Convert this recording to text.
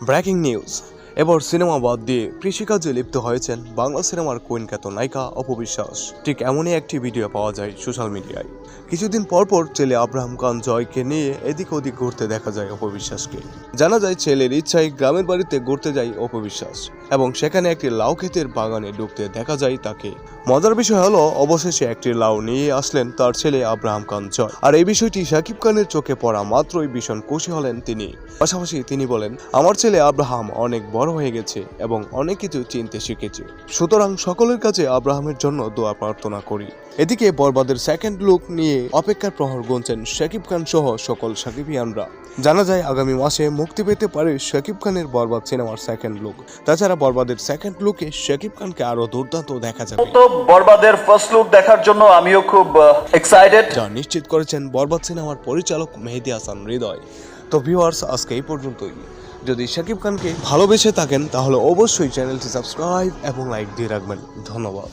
breaking news. এবার cinema বাদ দিয়ে কৃষিকাজে লিপ্ত হয়েছেন বাংলা সিনেমার কুইন খ্যাত নায়িকা অপবিশ্বাস ঠিক এমনই একটি ভিডিও পাওয়া যায় সোশ্যাল মিডিয়ায়। কিছুদিন পর পর ছেলে আব্রাহাম খান জয়কে নিয়ে এদিক ওদিক ঘুরতে দেখা যায় অপবিশ্বাসকে জানা যায় ছেলের ইচ্ছায় গ্রামের বাড়িতে ঘুরতে যায় অপবিশ্বাস এবং সেখানে একটি লাউ ক্ষেতের বাগানে ঢুকতে দেখা যায় তাকে। মজার বিষয় হলো, অবশেষে একটি লাউ নিয়ে আসলেন তার ছেলে আব্রাহাম খান জয়। আর এই বিষয়টি শাকিব খানের চোখে পড়া মাত্রই ভীষণ খুশি হলেন তিনি। পাশাপাশি তিনি বলেন, আমার ছেলে আব্রাহাম অনেক বড় হয়ে গেছে এবং অনেক কিছু চিনতে শিখেছে। সুতরাং সকলের কাছে আব্রাহামের জন্য দোয়া প্রার্থনা করি। এদিকে বরবাদের সেকেন্ড লুক নিয়ে অপেক্ষার প্রহর গুনছেন শাকিব খান সহ সকল সাকিবিয়ানরা জানা যায় আগামী মাসে মুক্তি পেতে পারে শাকিব খানের বরবাদ সিনেমার সেকেন্ড লুক তাছাড়া বরবাদের সেকেন্ড লুকে শাকিব খানকে আরও দুর্দান্ত দেখা যাবে। তো বরবাদের ফার্স্ট লুক দেখার জন্য আমিও খুব এক্সাইটেড যা নিশ্চিত করেছেন বরবাদ সিনেমার পরিচালক মেহেদি হাসান হৃদয়। তো ভিউয়ার্স আজকে এই পর্যন্তই। যদি শাকিব খানকে ভালোবেসে থাকেন তাহলে অবশ্যই চ্যানেলটি সাবস্ক্রাইব এবং লাইক দিয়ে রাখবেন। ধন্যবাদ।